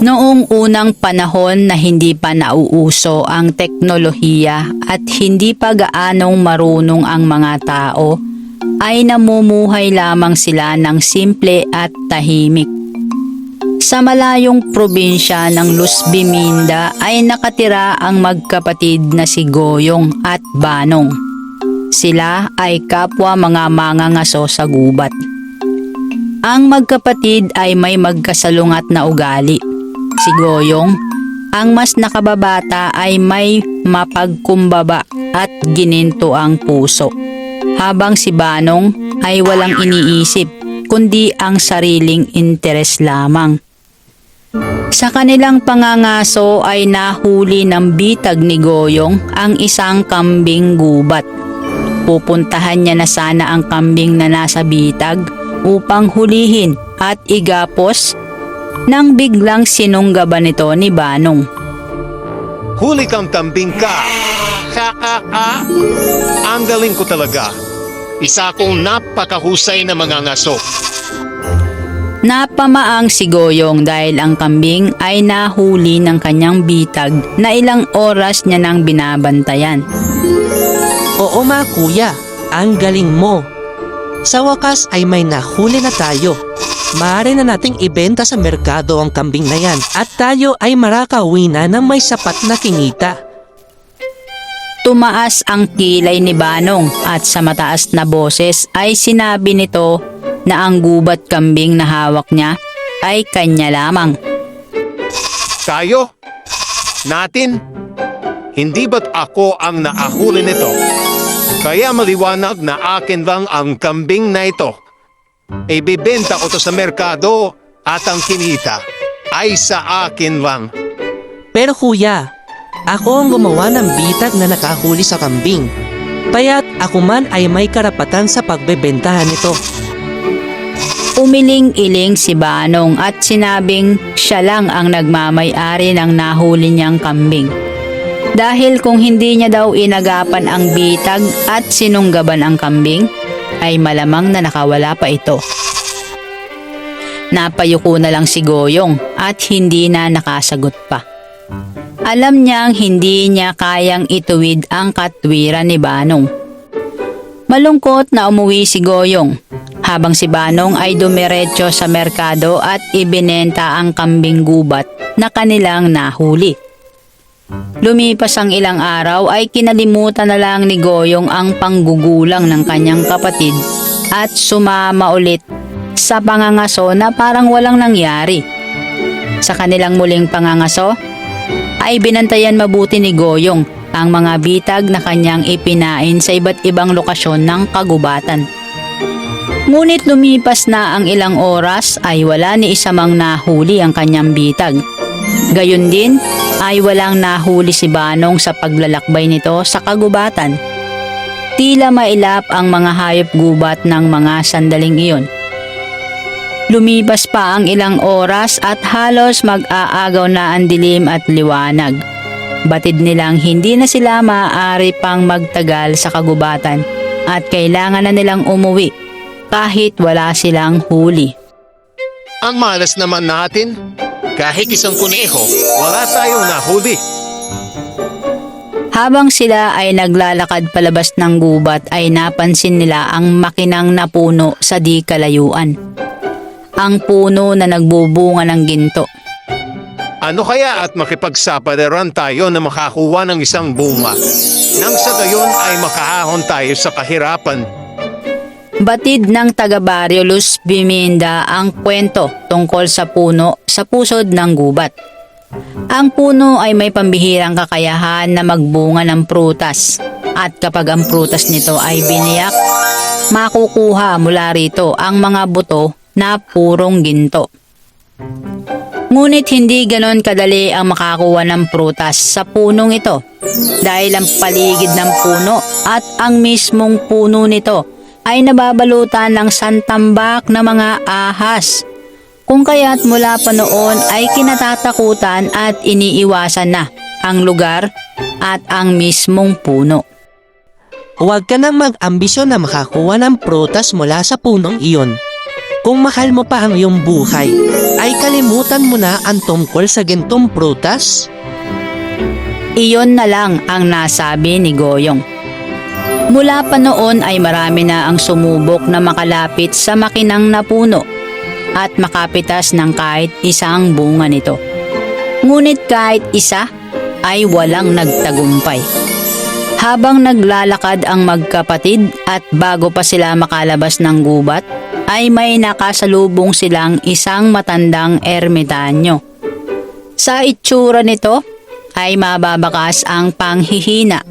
Noong unang panahon na hindi pa nauuso ang teknolohiya at hindi pa gaanong marunong ang mga tao, ay namumuhay lamang sila ng simple at tahimik. Sa malayong probinsya ng Luzbiminda ay nakatira ang magkapatid na si Goyong at Banong. Sila ay kapwa mga mangangaso sa gubat. Ang magkapatid ay may magkasalungat na ugali. Si Goyong, ang mas nakababata ay may mapagkumbaba at gininto ang puso. Habang si Banong ay walang iniisip kundi ang sariling interes lamang. Sa kanilang pangangaso ay nahuli ng bitag ni Goyong ang isang kambing gubat. Pupuntahan niya na sana ang kambing na nasa bitag upang hulihin at igapos nang biglang sinunggaban nito ni Banong. Huli kang kambing ka! Ha, ha, ha! Ang galing ko talaga. Isa akong napakahusay na mga ngaso. Napamaang si Goyong dahil ang kambing ay nahuli ng kanyang bitag na ilang oras niya nang binabantayan. Oo ma kuya, ang galing mo. Sa wakas ay may nahuli na tayo. Maaari na nating ibenta sa merkado ang kambing na yan at tayo ay marakauwi na ng may sapat na kinita. Tumaas ang kilay ni Banong at sa mataas na boses ay sinabi nito na ang gubat kambing na hawak niya ay kanya lamang. Tayo? Natin? Hindi ba't ako ang naahuli nito? Kaya maliwanag na akin lang ang kambing na ito. Ibibenta ko to sa merkado at ang kinita ay sa akin lang. Pero kuya, ako ang gumawa ng bitag na nakahuli sa kambing. Kaya't ako man ay may karapatan sa pagbebentahan nito. Umiling-iling si Banong at sinabing siya lang ang nagmamay-ari ng nahuli niyang kambing. Dahil kung hindi niya daw inagapan ang bitag at sinunggaban ang kambing, ay malamang na nakawala pa ito. Napayuko na lang si Goyong at hindi na nakasagot pa. Alam niyang hindi niya kayang ituwid ang katwiran ni Banong. Malungkot na umuwi si Goyong habang si Banong ay dumiretso sa merkado at ibinenta ang kambing gubat na kanilang nahuli. Lumipas ang ilang araw ay kinalimutan na lang ni Goyong ang panggugulang ng kanyang kapatid at sumama ulit sa pangangaso na parang walang nangyari. Sa kanilang muling pangangaso ay binantayan mabuti ni Goyong ang mga bitag na kanyang ipinain sa iba't ibang lokasyon ng kagubatan. Ngunit lumipas na ang ilang oras ay wala ni isa nahuli ang kanyang bitag. Gayon din ay walang nahuli si Banong sa paglalakbay nito sa kagubatan. Tila mailap ang mga hayop gubat ng mga sandaling iyon. Lumipas pa ang ilang oras at halos mag-aagaw na ang dilim at liwanag. Batid nilang hindi na sila maaari pang magtagal sa kagubatan at kailangan na nilang umuwi kahit wala silang huli. Ang malas naman natin. Kahit isang kuneho, wala tayong nahuli. Habang sila ay naglalakad palabas ng gubat ay napansin nila ang makinang na puno sa di kalayuan. Ang puno na nagbubunga ng ginto. Ano kaya at makipagsapalaran tayo na makakuha ng isang bunga? Nang sa gayon ay makahahon tayo sa kahirapan. Batid ng taga-baryo Luz Biminda ang kwento tungkol sa puno sa pusod ng gubat. Ang puno ay may pambihirang kakayahan na magbunga ng prutas at kapag ang prutas nito ay biniyak, makukuha mula rito ang mga buto na purong ginto. Ngunit hindi ganon kadali ang makakuha ng prutas sa punong ito dahil ang paligid ng puno at ang mismong puno nito ay nababalutan ng santambak na mga ahas. Kung kaya't mula pa noon ay kinatatakutan at iniiwasan na ang lugar at ang mismong puno. Huwag ka nang mag-ambisyon na makakuha ng prutas mula sa punong iyon. Kung mahal mo pa ang iyong buhay, ay kalimutan mo na ang tungkol sa gintong prutas? Iyon na lang ang nasabi ni Goyong. Mula pa noon ay marami na ang sumubok na makalapit sa makinang na puno at makapitas ng kahit isang bunga nito. Ngunit kahit isa ay walang nagtagumpay. Habang naglalakad ang magkapatid at bago pa sila makalabas ng gubat, ay may nakasalubong silang isang matandang ermitanyo. Sa itsura nito ay mababakas ang panghihina.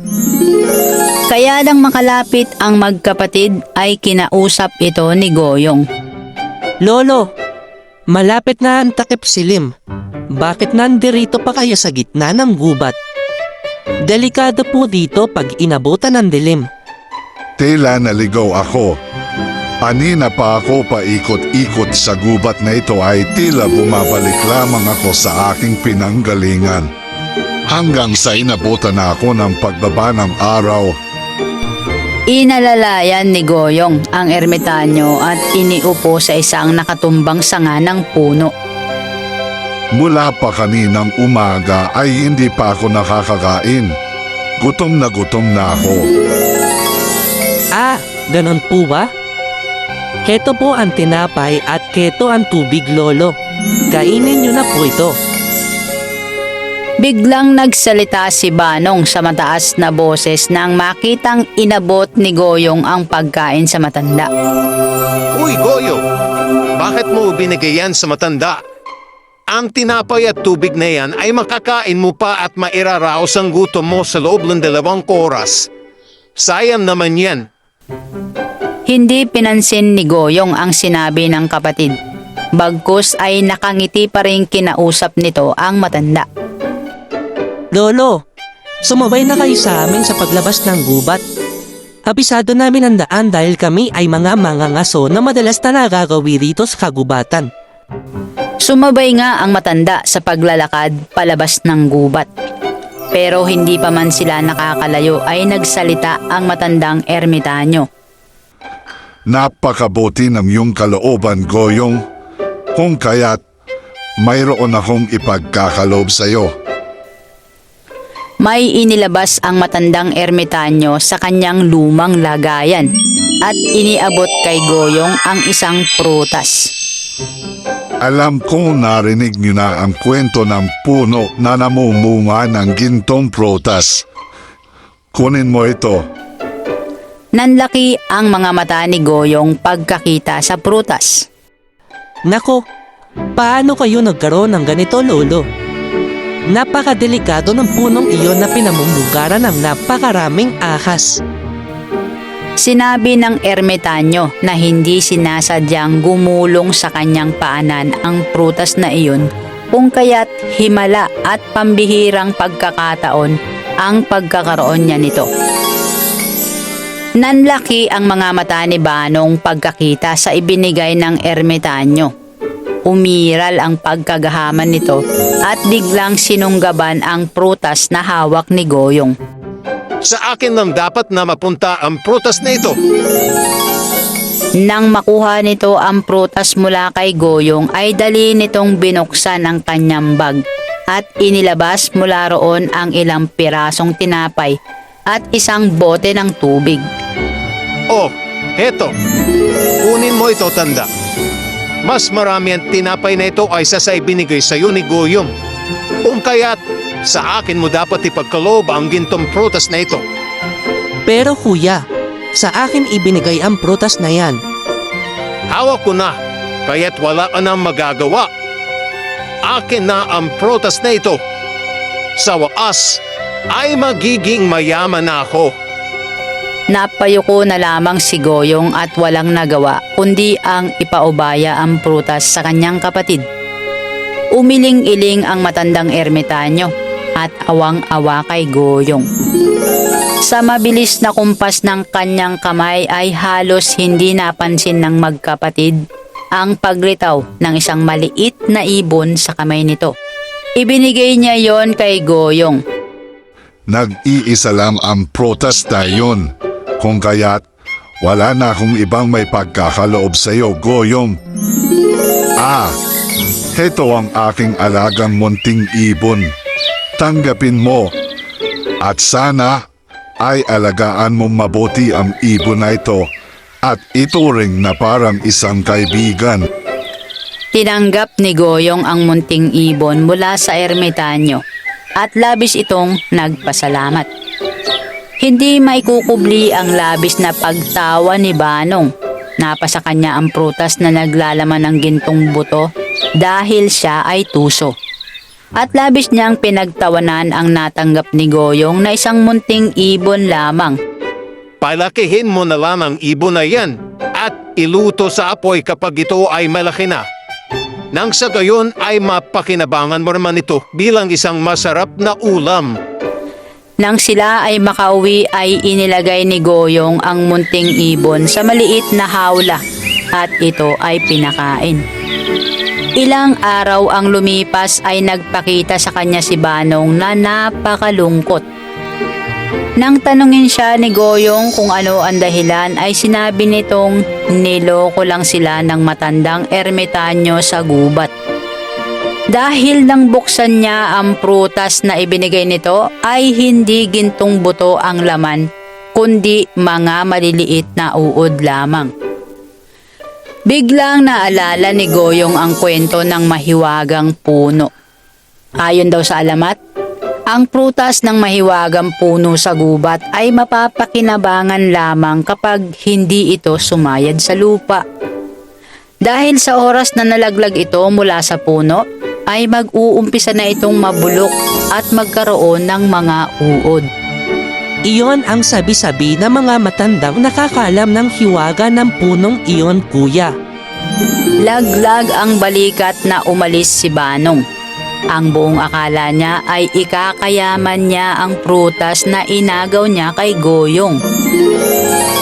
Kaya nang makalapit ang magkapatid ay kinausap ito ni Goyong. Lolo, malapit na ang takip silim. Bakit nandirito pa kayo sa gitna ng gubat? Delikado po dito pag inabutan ng dilim. Tila naligaw ako. Anina pa ako paikot-ikot sa gubat na ito ay tila bumabalik lamang ako sa aking pinanggalingan. Hanggang sa inabutan na ako ng pagbaba ng araw Inalalayan ni Goyong ang ermitanyo at iniupo sa isang nakatumbang sanga ng puno. Mula pa kaninang umaga ay hindi pa ako nakakakain. Gutom na gutom na ako. Ah, ganon po ba? Heto po ang tinapay at keto ang tubig, Lolo. Kainin niyo na po ito. Biglang nagsalita si Banong sa mataas na boses nang makitang inabot ni Goyong ang pagkain sa matanda. Uy, Goyo! Bakit mo binigay yan sa matanda? Ang tinapay at tubig na yan ay makakain mo pa at mairaraos ang gutom mo sa loob ng dalawang oras. Sayang naman yan. Hindi pinansin ni Goyong ang sinabi ng kapatid. Bagkus ay nakangiti pa rin kinausap nito ang matanda. Lolo, sumabay na kayo sa amin sa paglabas ng gubat. Abisado namin ang daan dahil kami ay mga mangangaso na madalas na nagagawi rito sa kagubatan. Sumabay nga ang matanda sa paglalakad palabas ng gubat. Pero hindi pa man sila nakakalayo ay nagsalita ang matandang ermitanyo. Napakabuti ng iyong kalooban, Goyong. Kung kaya't mayroon akong ipagkakaloob sa iyo. May inilabas ang matandang ermitanyo sa kanyang lumang lagayan at iniabot kay Goyong ang isang prutas. Alam ko narinig niyo na ang kwento ng puno na namumunga ng gintong protas. Kunin mo ito. Nanlaki ang mga mata ni Goyong pagkakita sa prutas. Nako, paano kayo nagkaroon ng ganito, Lolo? Napakadelikado ng punong iyon na pinamumugaran ng napakaraming ahas. Sinabi ng ermitanyo na hindi sinasadyang gumulong sa kanyang paanan ang prutas na iyon kung kaya't himala at pambihirang pagkakataon ang pagkakaroon niya nito. Nanlaki ang mga mata ni Banong pagkakita sa ibinigay ng ermitanyo. Umiral ang pagkagahaman nito at biglang sinunggaban ang prutas na hawak ni Goyong. Sa akin lang dapat na mapunta ang prutas na ito. Nang makuha nito ang prutas mula kay Goyong ay dali nitong binuksan ang kanyang bag at inilabas mula roon ang ilang pirasong tinapay at isang bote ng tubig. Oh, heto. Kunin mo ito, tanda. Mas marami ang tinapay na ito ay sa ibinigay sa iyo ni Goyong. Kung kaya't sa akin mo dapat ipagkaloob ang gintong prutas na ito. Pero kuya, sa akin ibinigay ang prutas na yan. Hawak ko na, kaya't wala ka nang magagawa. Akin na ang prutas na ito. Sa wakas, ay magiging mayaman na ako. Napayuko na lamang si Goyong at walang nagawa kundi ang ipaubaya ang prutas sa kanyang kapatid. Umiling-iling ang matandang ermitanyo at awang-awa kay Goyong. Sa mabilis na kumpas ng kanyang kamay ay halos hindi napansin ng magkapatid ang paglitaw ng isang maliit na ibon sa kamay nito. Ibinigay niya yon kay Goyong. Nag-iisa lang ang protas na yun. Kung kaya't Wala na akong ibang may pagkakaloob sa iyo, Goyong. Ah, heto ang aking alagang munting ibon. Tanggapin mo. At sana ay alagaan mong mabuti ang ibon na ito at ituring na parang isang kaibigan. Tinanggap ni Goyong ang munting ibon mula sa ermitanyo at labis itong nagpasalamat. Hindi maikukubli ang labis na pagtawa ni Banong. Napasa kanya ang prutas na naglalaman ng gintong buto dahil siya ay tuso. At labis niyang pinagtawanan ang natanggap ni Goyong na isang munting ibon lamang Palakihin mo na lang ang ibon na yan at iluto sa apoy kapag ito ay malaki na. Nang sa gayon ay mapakinabangan mo naman ito bilang isang masarap na ulam. Nang sila ay makauwi ay inilagay ni Goyong ang munting ibon sa maliit na hawla at ito ay pinakain. Ilang araw ang lumipas ay nagpakita sa kanya si Banong na napakalungkot. Nang tanungin siya ni Goyong kung ano ang dahilan ay sinabi nitong niloko lang sila ng matandang ermitanyo sa gubat. Dahil nang buksan niya ang prutas na ibinigay nito ay hindi gintong buto ang laman kundi mga maliliit na uod lamang. Biglang naalala ni Goyong ang kwento ng mahiwagang puno. Ayon daw sa alamat, ang prutas ng mahiwagang puno sa gubat ay mapapakinabangan lamang kapag hindi ito sumayad sa lupa. Dahil sa oras na nalaglag ito mula sa puno, ay mag-uumpisa na itong mabulok at magkaroon ng mga uod. Iyon ang sabi-sabi ng mga matandang nakakalam ng hiwaga ng punong iyon, kuya. Laglag ang balikat na umalis si Banong. Ang buong akala niya ay ikakayaman niya ang prutas na inagaw niya kay Goyong.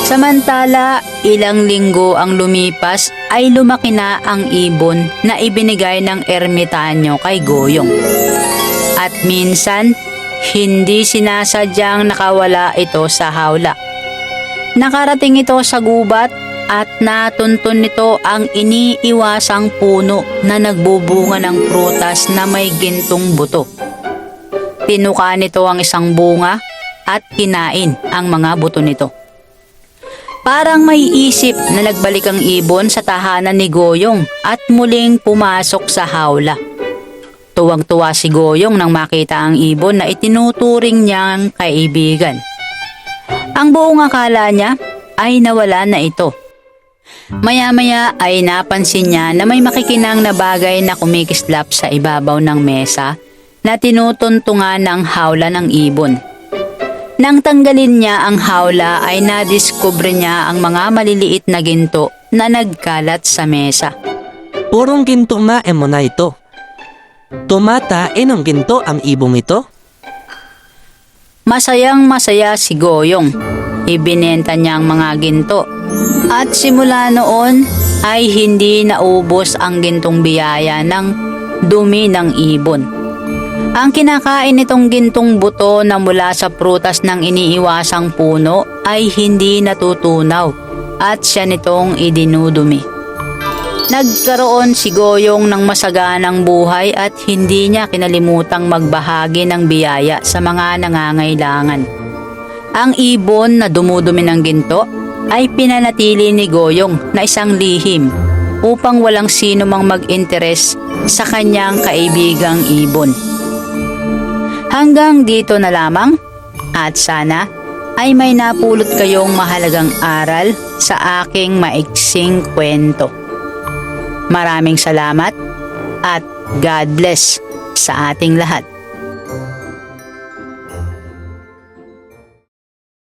Samantala, ilang linggo ang lumipas ay lumaki na ang ibon na ibinigay ng ermitanyo kay Goyong. At minsan, hindi sinasadyang nakawala ito sa hawla. Nakarating ito sa gubat at natuntun nito ang iniiwasang puno na nagbubunga ng prutas na may gintong buto. Pinuka nito ang isang bunga at kinain ang mga buto nito. Parang may isip na nagbalik ang ibon sa tahanan ni Goyong at muling pumasok sa hawla. Tuwang-tuwa si Goyong nang makita ang ibon na itinuturing niyang kaibigan. Ang buong akala niya ay nawala na ito. Maya-maya ay napansin niya na may makikinang na bagay na kumikislap sa ibabaw ng mesa na tinutuntungan ng hawla ng ibon. Nang tanggalin niya ang hawla ay nadiskubre niya ang mga maliliit na ginto na nagkalat sa mesa. Purong ginto ma mo na ito. Tumatain ng ginto ang ibong ito? Masayang masaya si Goyong. Ibinenta niya ang mga ginto. At simula noon ay hindi naubos ang gintong biyaya ng dumi ng ibon. Ang kinakain nitong gintong buto na mula sa prutas ng iniiwasang puno ay hindi natutunaw at siya nitong idinudumi. Nagkaroon si Goyong ng masaganang buhay at hindi niya kinalimutang magbahagi ng biyaya sa mga nangangailangan. Ang ibon na dumudumi ng ginto ay pinanatili ni Goyong na isang lihim upang walang sino mang mag-interes sa kanyang kaibigang ibon. Hanggang dito na lamang at sana ay may napulot kayong mahalagang aral sa aking maiksing kwento. Maraming salamat at God bless sa ating lahat.